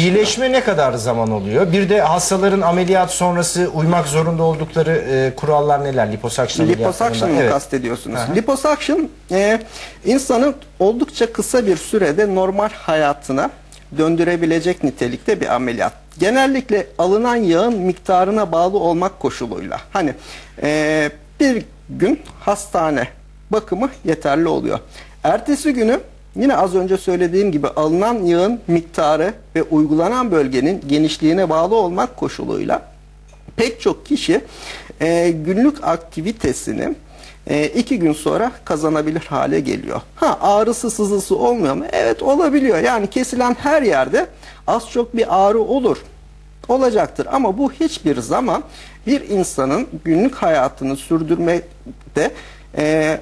İyileşme ne kadar zaman oluyor? Bir de hastaların ameliyat sonrası uymak zorunda oldukları e, kurallar neler? Liposuction Liposuction ameliyatlarında. mı Evet. kastediyorsunuz? Aha. Liposuction e, insanı oldukça kısa bir sürede normal hayatına döndürebilecek nitelikte bir ameliyat. Genellikle alınan yağın miktarına bağlı olmak koşuluyla. Hani e, bir gün hastane bakımı yeterli oluyor. Ertesi günü yine az önce söylediğim gibi alınan yağın miktarı ve uygulanan bölgenin genişliğine bağlı olmak koşuluyla pek çok kişi e, günlük aktivitesini e, iki gün sonra kazanabilir hale geliyor. Ha ağrısı sızısı olmuyor mu? Evet olabiliyor. Yani kesilen her yerde az çok bir ağrı olur. Olacaktır ama bu hiçbir zaman bir insanın günlük hayatını sürdürmekte e,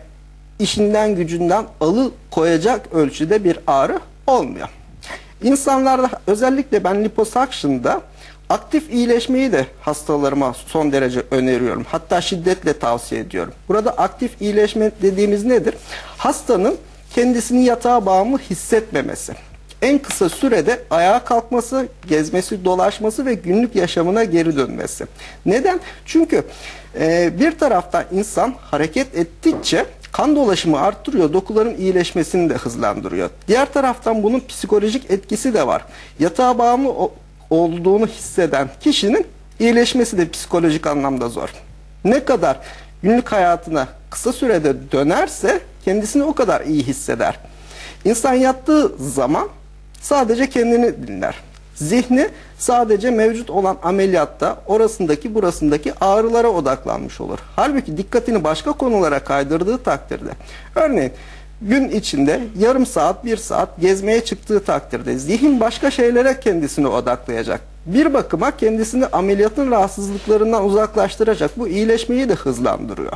işinden gücünden alı koyacak ölçüde bir ağrı olmuyor. İnsanlarda özellikle ben liposuction'da aktif iyileşmeyi de hastalarıma son derece öneriyorum. Hatta şiddetle tavsiye ediyorum. Burada aktif iyileşme dediğimiz nedir? Hastanın kendisini yatağa bağımlı hissetmemesi. En kısa sürede ayağa kalkması, gezmesi, dolaşması ve günlük yaşamına geri dönmesi. Neden? Çünkü e, bir taraftan insan hareket ettikçe kan dolaşımı arttırıyor, dokuların iyileşmesini de hızlandırıyor. Diğer taraftan bunun psikolojik etkisi de var. Yatağa bağımlı olduğunu hisseden kişinin iyileşmesi de psikolojik anlamda zor. Ne kadar günlük hayatına kısa sürede dönerse kendisini o kadar iyi hisseder. İnsan yattığı zaman sadece kendini dinler. Zihni sadece mevcut olan ameliyatta orasındaki burasındaki ağrılara odaklanmış olur. Halbuki dikkatini başka konulara kaydırdığı takdirde örneğin gün içinde yarım saat bir saat gezmeye çıktığı takdirde zihin başka şeylere kendisini odaklayacak. Bir bakıma kendisini ameliyatın rahatsızlıklarından uzaklaştıracak. Bu iyileşmeyi de hızlandırıyor.